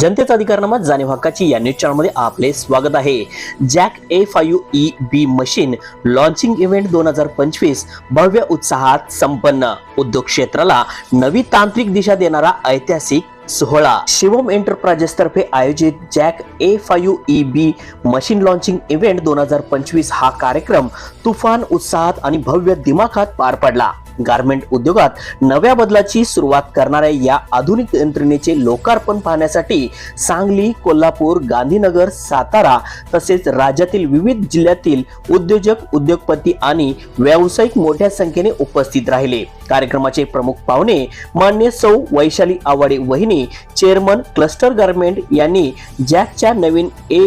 जनतेचा अधिकारनामा जाणीव हक्काची या न्यूज चॅनलमध्ये आपले स्वागत आहे. Jack A five E B machine launching event दोन हजार पंचवीस भव्य उत्साहात संपन्न. उद्योग क्षेत्राला नवी तांत्रिक दिशा देणारा ऐतिहासिक सोहळा. शिवम एंटरप्राइजेस तर्फे आयोजित Jack A five E B machine launching event दोन हजार पंचवीस हा कार्यक्रम तुफान उत्साहात आणि भव्य दिमाखात पार पडला. गारमेंट उद्योगात नव्या बदलाची सुरुवात करणाऱ्या या आधुनिक यंत्रणेचे लोकार्पण पाहण्यासाठी सांगली कोल्हापूर गांधीनगर सातारा तसेच राज्यातील विविध जिल्ह्यातील उद्योजक उद्योगपती आणि व्यावसायिक मोठ्या संख्येने उपस्थित राहिले. कार्यक्रमाचे प्रमुख पाहुणे मान्य सौ वैशाली आवाडे वहिनी चेअरमन क्लस्टर गारमेंट यांनी जॅकच्या नवीन ए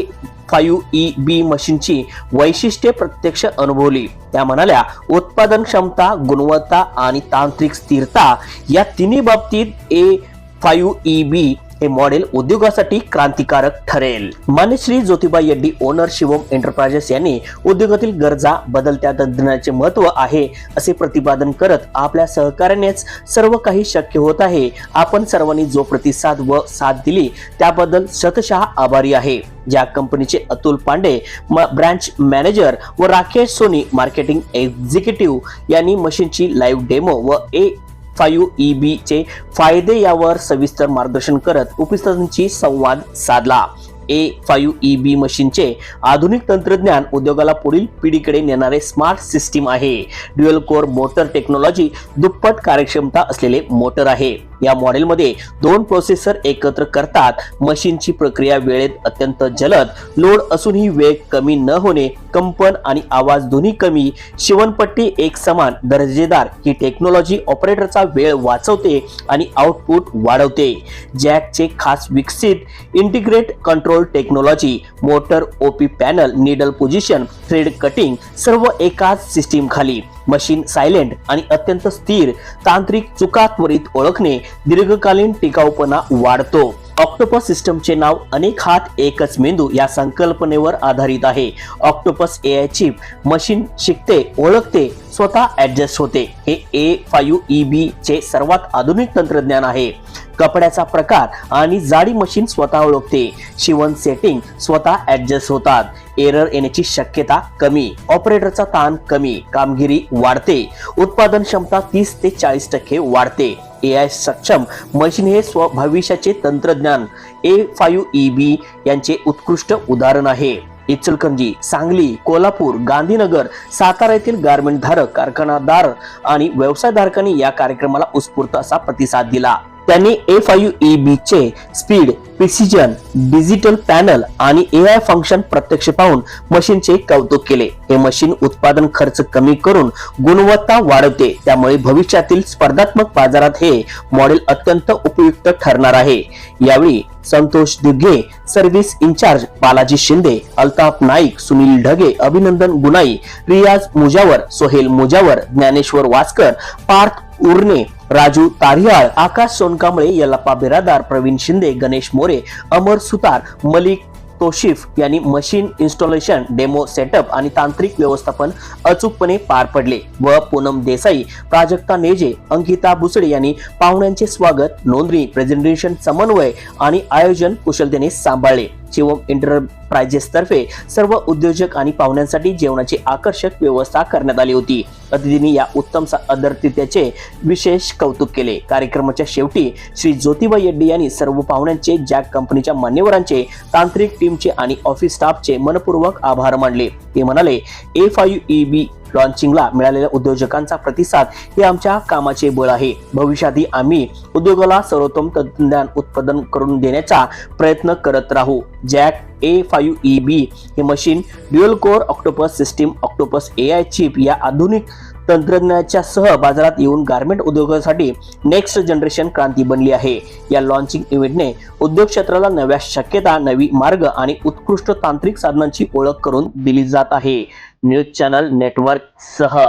फाईव्ह ई बी मशीनची वैशिष्ट्ये प्रत्यक्ष अनुभवली. त्या म्हणाल्या उत्पादन क्षमता गुणवत्ता आणि तांत्रिक स्थिरता या तिन्ही बाबतीत ए फाईव्ह ई बी हे मॉडेल उद्योगासाठी क्रांतिकारक ठरेल. मान्य श्री ज्योतिबा येड्डी ओनर शिवम एंटरप्राइजेस यांनी उद्योगातील गरजा बदलत्या तंत्रज्ञानाचे महत्त्व आहे असे प्रतिपादन करत आपल्या सहकार्यानेच सर्व काही शक्य होत आहे. आपण सर्वांनी जो प्रतिसाद व साथ दिली त्याबद्दल शतशः आभारी आहे. ज्या कंपनीचे अतुल पांडे म- ब्रांच मॅनेजर व राकेश सोनी मार्केटिंग एक्झिक्युटिव्ह यांनी मशीनची लाईव्ह डेमो व ए फाईव्ह ई बी चे फायदे यावर सविस्तर मार्गदर्शन करत उपस्थितांची संवाद साधला. ए फाईव्ह ई बी मशीनचे आधुनिक तंत्रज्ञान उद्योगाला पुढील पिढीकडे नेणारे स्मार्ट सिस्टीम आहे. ड्युअल कोर मोटर टेक्नॉलॉजी दुप्पट कार्यक्षमता असलेले मोटर आहे. या मॉडेलमध्ये दोन प्रोसेसर एकत्र करतात. मशीनची प्रक्रिया वेळेत अत्यंत जलद लोड असूनही वेग कमी न होणे कंपन आणि आवाज दोन्ही कमी शिवणपट्टी एक समान दर्जेदार. ही टेक्नॉलॉजी ऑपरेटरचा वेळ वाचवते आणि आउटपुट वाढवते. जॅकचे खास विकसित integrate control technology motor OP panel needle position thread cutting सर्व एकाच सिस्टीम खाली. मशीन सायलेंट आणि अत्यंत स्थिर तांत्रिक चुका त्वरित ओळखणे दीर्घकालीन टिकाऊपणा वाढतो. ऑक्टोपस सिस्टमचे नाव अनेक हात एकच मेंदू या संकल्पनेवर आधारित आहे. Octopus A I chip machine शिकते ओळखते स्वतः ऍडजस्ट होते. हे ए फायू ई बी चे सर्वात आधुनिक तंत्रज्ञान आहे. कपड्याचा प्रकार आणि जाडी मशीन स्वतः ओळखते. शिवण सेटिंग स्वतः ऍडजस्ट होतात. एरर येण्याची शक्यता कमी. ऑपरेटरचा ताण कमी. कामगिरी वाढते. उत्पादन क्षमता तीस ते चाळीस टक्के वाढते. ए आय सक्षम. मशीन हे स्व भविष्याचे तंत्रज्ञान. ए फाईव्ह ई बी यांचे उत्कृष्ट उदाहरण आहे. इचलकरंजी सांगली कोल्हापूर गांधीनगर सातारा येथील गारमेंट धारक कारखानादार आणि व्यवसायधारकांनी या कार्यक्रमाला उत्स्फूर्त असा प्रतिसाद दिला. त्यांनी ए फाईव्ह ई बी चे स्पीड प्रिसिजन डिजिटल पॅनल आणि ए आय फंक्शन प्रत्यक्ष पाहून मशीनचे कौतुक केले. हे मशीन उत्पादन खर्च कमी करून गुणवत्ता वाढवते. त्यामुळे भविष्यातील स्पर्धात्मक बाजारात हे मॉडेल अत्यंत उपयुक्त ठरणार आहे. यावेळी संतोष दिघे सर्व्हिस इन्चार्ज बालाजी शिंदे अल्ताफ नाईक सुनील ढगे अभिनंदन गुनाई रियाज मुजावर सोहेल मुजावर ज्ञानेश्वर वासकर पार्थ उर्ने राजू तारियाळ आकाश सोनकांबळे यलप्पा बिरादार प्रवीण शिंदे गणेश मोरे अमर सुतार मलिक तोशिफ यांनी मशीन इन्स्टॉलेशन डेमो सेटअप आणि तांत्रिक व्यवस्थापन अचूकपणे पार पडले व पूनम देसाई प्राजक्ता नेजे अंकिता बुसडे यांनी पाहुण्यांचे स्वागत नोंदणी प्रेझेंटेशन समन्वय आणि आयोजन कुशलतेने सांभाळले. शिवम एंटरप्राइजेसतर्फे सर्व उद्योजक आणि पाहुण्यांसाठी जेवणाची आकर्षक व्यवस्था करण्यात आली होती. अतिथींनी या उत्तम आदरातिथ्याचे विशेष कौतुक केले. कार्यक्रमाच्या शेवटी श्री ज्योतिबा येड्डी यांनी सर्व पाहुण्यांचे जॅक कंपनीच्या मान्यवरांचे तांत्रिक टीमचे आणि ऑफिस स्टाफचे मनपूर्वक आभार मानले. ते म्हणाले ए फायू ई बी लॉन्चिंगला मिळालेल्या उद्योजकांचा प्रतिसाद हे आमच्या कामाचे बळ आहे. भविष्यातही आम्ही उद्योगाला सर्वोत्तम तंत्रज्ञान उत्पादन करून देण्याचा प्रयत्न करत राहू. Jack A five E B हे machine dual core octopus system octopus A I chip या आधुनिक तंत्रज्ञानाच्या सह बाजारात येऊन गारमेंट उद्योगासाठी नेक्स्ट जनरेशन क्रांती बनली आहे. या लॉन्चिंग इव्हेंटने उद्योग क्षेत्राला नव्या शक्यता नवी मार्ग आणि उत्कृष्ट तांत्रिक साधनांची ओळख करून दिली जात आहे. न्यूज चॅनल नेटवर्क सह.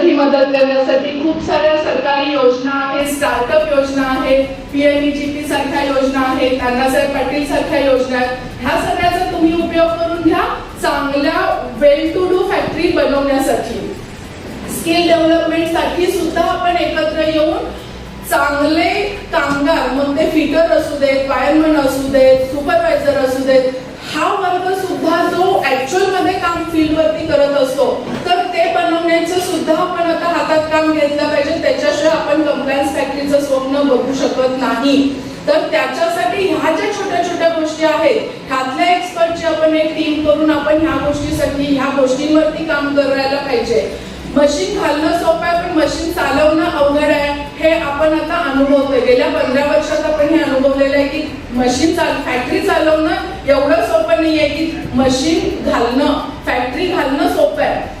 आहोत मदत करण्यासाठी खूप साऱ्या सरकारी योजना आहेत स्टार्टअप योजना आहेत पीएमईजीपी सारख्या योजना आहेत अण्णासाहेब पाटील सारख्या योजना आहेत. ह्या सगळ्याचा तुम्ही उपयोग करून घ्या चांगल्या वेल टू डू फॅक्टरी बनवण्यासाठी. स्किल डेव्हलपमेंटसाठी सुद्धा आपण एकत्र येऊन चांगले कामगार मग ते फिटर असू देत वायरमन असू देत सुपरवायझर असू देत हा वर्ग सुद्धा जो ऍक्च्युअलमध्ये काम फील्ड वरती करत असतो तर बनवण्याचं सुद्धा आपण आता हातात काम घेतलं पाहिजे. त्याच्याशिवाय आपण कंप्लायन्स फॅक्टरीचं स्वप्न बघू शकत नाही. तर त्याच्यासाठी ह्या ज्या छोट्या छोट्या गोष्टी आहेत ह्यातल्या एक्सपर्टची आपण एक टीम करून आपण ह्या गोष्टीसाठी ह्या गोष्टींवरती काम करायला पाहिजे. मशीन घालणं सोपं आहे पण मशीन चालवणं अवघड आहे हे आपण आता अनुभवतोय. गेल्या पंधरा वर्षात आपण हे अनुभवलेलं आहे की मशीन चाल फॅक्टरी चालवणं एवढं सोपं नाहीये की मशीन घालणं फॅक्टरी घालणं सोपं आहे.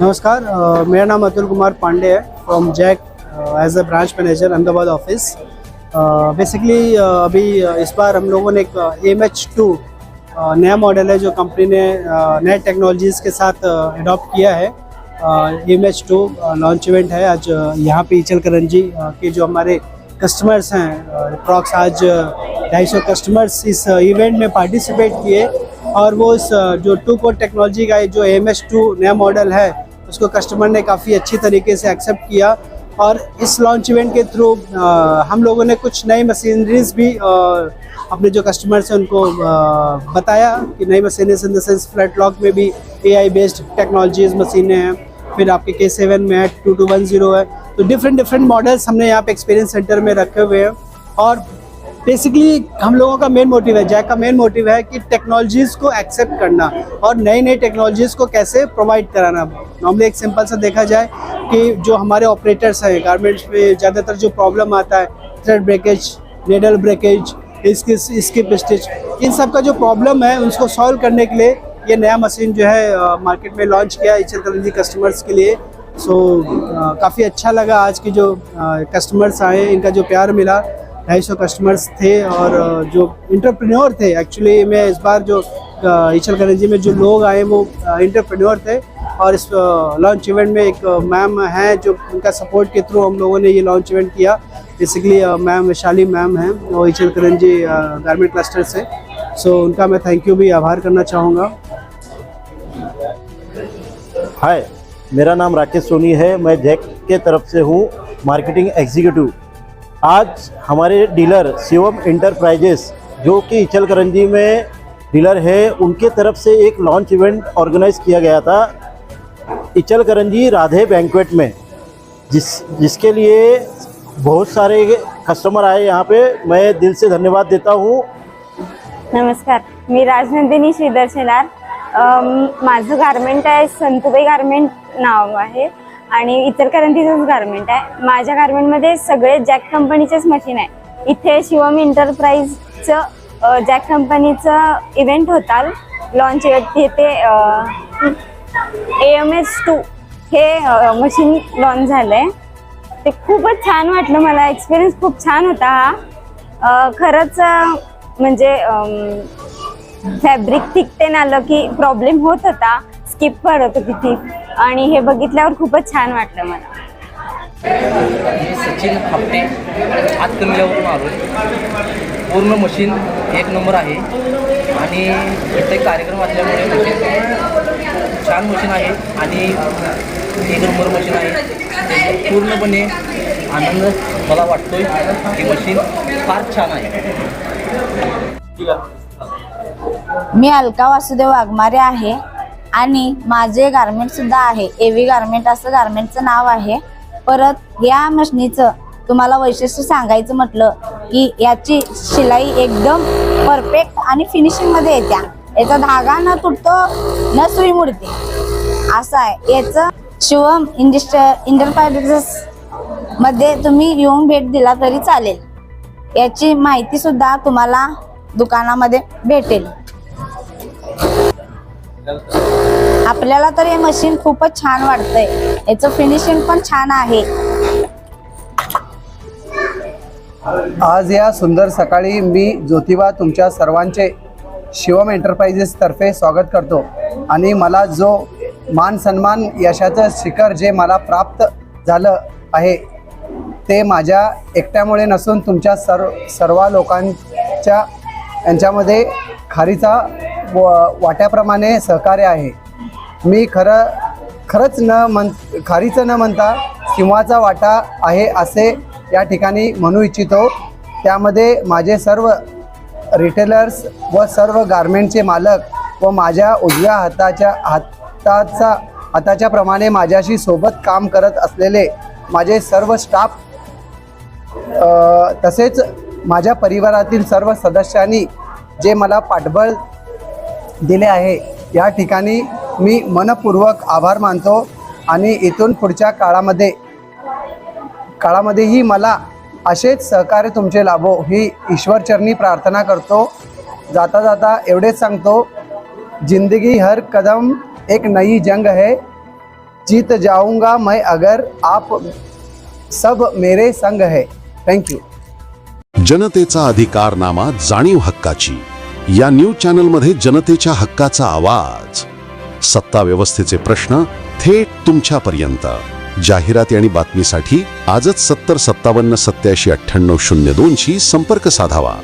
नमस्कार मेरा नाम अतुल कुमार पांडे है from Jack as a branch manager Ahmedabad office basically अभी इस बार हम लोगों ने एक एम एच टू नया मॉडल है जो कंपनी ने नए टेक्नोलॉजीज़ के साथ अडॉप्ट किया है। M H two launch event है। आज यहाँ पे इचल करंजी अ, के जो हमारे कस्टमर्स हैं अप्रॉक्स आज ढाई सौ कस्टमर्स इस इवेंट में पार्टिसिपेट किए। और वो इस जो टू कोड टेक्नोलॉजी का जो एम एस टू नया मॉडल है उसको कस्टमर ने काफ़ी अच्छी तरीके से एक्सेप्ट किया और इस लॉन्च इवेंट के थ्रू हम लोगों ने कुछ नई मशीनरीज भी अ, अपने जो कस्टमर्स हैं उनको अ, बताया कि नई machineries in the sense flat lock में भी ए आई बेस्ड टेक्नोलॉजीज़ मशीनें हैं फिर आपके के सेवन में है टू टू वन ज़ीरो है तो डिफरेंट डिफरेंट मॉडल्स हमने यहाँ पे एक्सपीरियंस सेंटर में रखे हुए हैं और बेसिकली हम लोगों का मेन मोटिव है जैक का मेन मोटिव है कि टेक्नोलॉजीज़ को एक्सेप्ट करना और नई नई टेक्नोलॉजीज़ को कैसे प्रोवाइड कराना। नॉर्मली एक सिंपल सा देखा जाए कि जो हमारे ऑपरेटर्स हैं गारमेंट्स में ज़्यादातर जो प्रॉब्लम आता है थ्रेड ब्रेकेज नेडल ब्रेकेज इसकी स्किप स्टिच इन सब का जो प्रॉब्लम है, उसको सॉल्व करने के लिए ये नया मशीन जो है मार्केट में लॉन्च किया इचलकरंजी कस्टमर्स के लिए। सो काफ़ी अच्छा लगा आज के जो कस्टमर्स आए, इनका जो प्यार मिला। ढाई सौ कस्टमर्स थे और जो इंटरप्रेन्योर थे एक्चुअली मैं इस बार जो इचल करंजी में जो लोग आए, वो इंटरप्रेन्योर थे और इस लॉन्च इवेंट में एक मैम हैं जो उनका सपोर्ट के थ्रू हम लोगों ने ये लॉन्च इवेंट किया। बेसिकली मैम वैशाली मैम हैं, वो इचल करंजी गारमेंट क्लस्टर से। सो उनका मैं थैंक यू भी आभार करना चाहूँगा। हाय मेरा नाम राकेश सोनी है। मैं जैक के तरफ़ से हूँ मार्केटिंग एग्जीक्यूटिव आज हमारे डीलर शिवम इंटरप्राइजेस जो कि इचलकरंजी में डीलर है, उनके तरफ़ से एक लॉन्च इवेंट ऑर्गेनाइज किया गया था इचलकरंजी राधे बैंक्वेट में, जिस, जिसके लिए बहुत सारे कस्टमर आए यहाँ पे। मैं दिल से धन्यवाद देता हूँ। नमस्कार, मी राजनंदिनी श्रीधर माझं गारमेंट आहे संतुबाई गारमेंट नाव आहे. आणि इचलकरंजीचंच गारमेंट आहे. माझ्या गारमेंटमध्ये सगळे जॅक कंपनीचेच मशीन आहे. इथे शिवम इंटरप्राईजचं जॅक कंपनीचं इव्हेंट होता launch event A M S two हे मशीन लॉन्च झालं आहे ते खूपच छान वाटलं मला. एक्सपिरियन्स खूप छान होता हा. खरंच म्हणजे फॅब्रिक थिकते आलं की प्रॉब्लेम होत होता. स्किप करत होती ती. आणि हे बघितल्यावर खूपच छान वाटलं मला. मी सचिन हप्ते हातकणंगल्यावरून आलो पूर्ण मशीन एक नंबर आहे. आणि इथे कार्यक्रम असल्यामुळे मशीन छान मशीन आहे आणि एक नंबर मशीन आहे. पूर्णपणे आनंद मला वाटतोय की मशीन फार छान आहे. मी अलका वासुदेव वाघमारे आहे. आणि माझे गारमेंट सुद्धा आहे. एव्ही गारमेंट असं गारमेंटचं नाव आहे. परत या मशनीचं तुम्हाला वैशिष्ट्य सांगायचं म्हटलं की याची शिलाई एकदम परफेक्ट आणि फिनिशिंगमध्ये येत्या. याचा धागा न तुटतो न सुई मुडते. असं आहे. याचं शिवम इंडस्ट इंटरप्राइजेस मध्ये तुम्ही येऊन भेट दिला तरी चालेल. याची माहिती सुद्धा तुम्हाला दुकानामध्ये भेटेल. आपल्याला तर हे मशीन खूपच छान वाटतंय. याचं फिनिशिंग पण छान आहे. आज या सुंदर सकाळी मी ज्योतिबा तुमच्या सर्वांचे शिवम एंटरप्राइजेसतर्फे स्वागत करतो. आणि मला जो मान सन्मान यशाचं शिखर जे मला प्राप्त झालं आहे ते माझ्या एकट्यामुळे नसून तुमच्या सर्व सर्व लोकांच्या यांच्यामध्ये खारीचा व वाट्याप्रमाणे सहकार्य आहे. मी खरं खरंच न म्हण खारीचं न म्हणता सिंहाचा वाटा आहे असे या ठिकाणी म्हणू इच्छितो. त्यामध्ये माझे सर्व रिटेलर्स व सर्व गारमेंटचे मालक व माझ्या उजव्या हाताच्या हाताचा हाताच्या प्रमाणे माझ्याशी सोबत काम करत असलेले माझे सर्व स्टाफ तसेच माझ्या परिवारातील सर्व सदस्यांनी जे मला पाठबळ दिले आहे या ठिकाणी मी मनपूर्वक आभार मानतो आणि इथून पुढच्या काळामध्ये काळामध्येही मला असेच सहकार्य तुमचे लाभो ही ईश्वरचरणी प्रार्थना करतो. जाता जाता एवढेच सांगतो जिंदगी हर कदम एक नई जंग है जीत जाऊंगा मैं अगर आप सब मेरे संग है। थँक्यू जनतेचा अधिकारनामा जाणीव हक्काची. या न्यूज चॅनलमध्ये जनतेच्या हक्काचा आवाज. सत्ता व्यवस्थेचे प्रश्न थेट तुमच्यापर्यंत. जाहिराती आणि बातमीसाठी आजच सत्तर सत्तावन्न सत्याऐंशी अठ्ठ्याण्णव शून्य दोनशी संपर्क साधावा.